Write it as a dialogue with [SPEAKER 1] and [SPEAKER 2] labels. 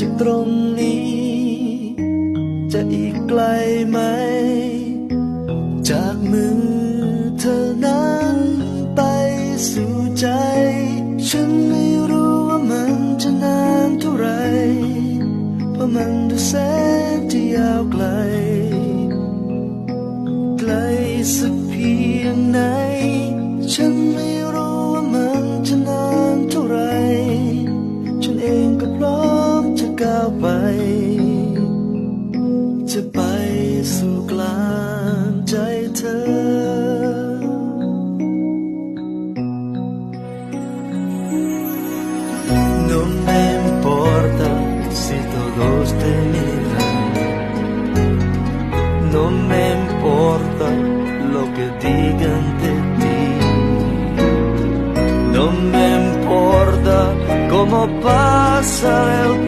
[SPEAKER 1] จากตรงนี้ จะอีกไกลไหม จากมือเธอนั้นไปสู่ใจ ฉันไม่รู้ว่ามันจะนานเท่าไร เพราะมันดูแสนจะยาวไกล ไกลสักเพียงไหน ฉันไม่ No me importa si todos te miran. No me importa lo que digan de ti. No me importa cómo pasa el